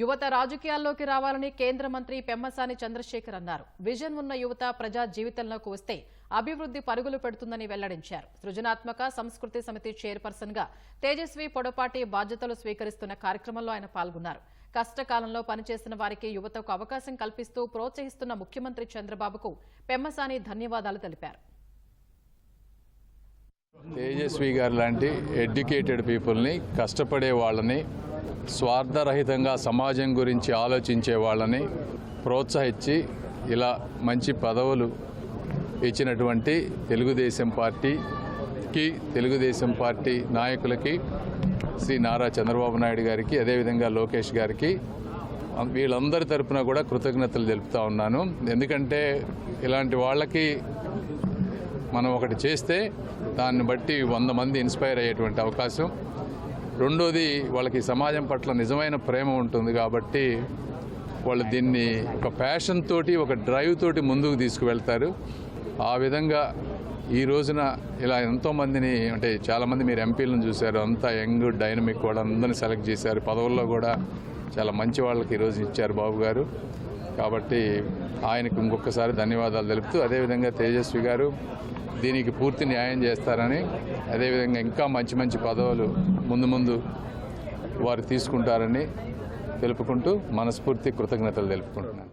యువత రాజకీయాల్లోకి రావాలని కేంద్ర మంత్రి పెమ్మసాని చంద్రశేఖర్ అన్నారు. విజన్ ఉన్న యువత ప్రజా జీవితంలోకి వస్తే అభివృద్ధి పరుగులు పెడుతుందని వెల్లడించారు. సృజనాత్మక సంస్కృతి సమితి చైర్పర్సన్గా తేజస్వి పొడపాటి బాధ్యతలు స్వీకరిస్తున్న కార్యక్రమంలో ఆయన పాల్గొన్నారు. కష్టకాలంలో పనిచేసిన వారికి యువతకు అవకాశం కల్పిస్తూ ప్రోత్సహిస్తున్న ముఖ్యమంత్రి చంద్రబాబుకు పెమ్మసాని ధన్యవాదాలు తెలిపారు. తేజస్వి గారు లాంటి ఎడ్యుకేటెడ్ పీపుల్ని కష్టపడే వాళ్ళని స్వార్థరహితంగా సమాజం గురించి ఆలోచించే వాళ్ళని ప్రోత్సహించి ఇలా మంచి పదవులు ఇచ్చినటువంటి తెలుగుదేశం పార్టీకి తెలుగుదేశం పార్టీ నాయకులకి శ్రీ నారా చంద్రబాబు నాయుడు గారికి అదేవిధంగా లోకేష్ గారికి వీళ్ళందరి తరఫున కూడా కృతజ్ఞతలు తెలుపుతా ఉన్నాను. ఎందుకంటే ఇలాంటి వాళ్ళకి మనం ఒకటి చేస్తే దాన్ని బట్టి వంద మంది ఇన్స్పైర్ అయ్యేటువంటి అవకాశం. రెండోది వాళ్ళకి సమాజం పట్ల నిజమైన ప్రేమ ఉంటుంది కాబట్టి వాళ్ళు దీన్ని ఒక ప్యాషన్ తోటి ఒక డ్రైవ్ తోటి ముందుకు తీసుకువెళ్తారు. ఆ విధంగా ఈ రోజున ఇలా ఎంతోమందిని అంటే చాలామంది మీరు ఎంపీలను చూశారు అంతా యంగ్ డైనమిక్ కూడా అందరిని సెలెక్ట్ చేశారు. పదవుల్లో కూడా చాలా మంచి వాళ్ళకి ఈరోజు ఇచ్చారు బాబు గారు. కాబట్టి ఆయనకు ఇంకొకసారి ధన్యవాదాలు తెలుపుతూ అదేవిధంగా తేజస్వి గారు దీనికి పూర్తి న్యాయం చేస్తారని అదేవిధంగా ఇంకా మంచి మంచి పదవులు ముందు ముందు వారు తీసుకుంటారని తెలుపుకుంటూ మనస్ఫూర్తి కృతజ్ఞతలు తెలుపుకుంటున్నాను.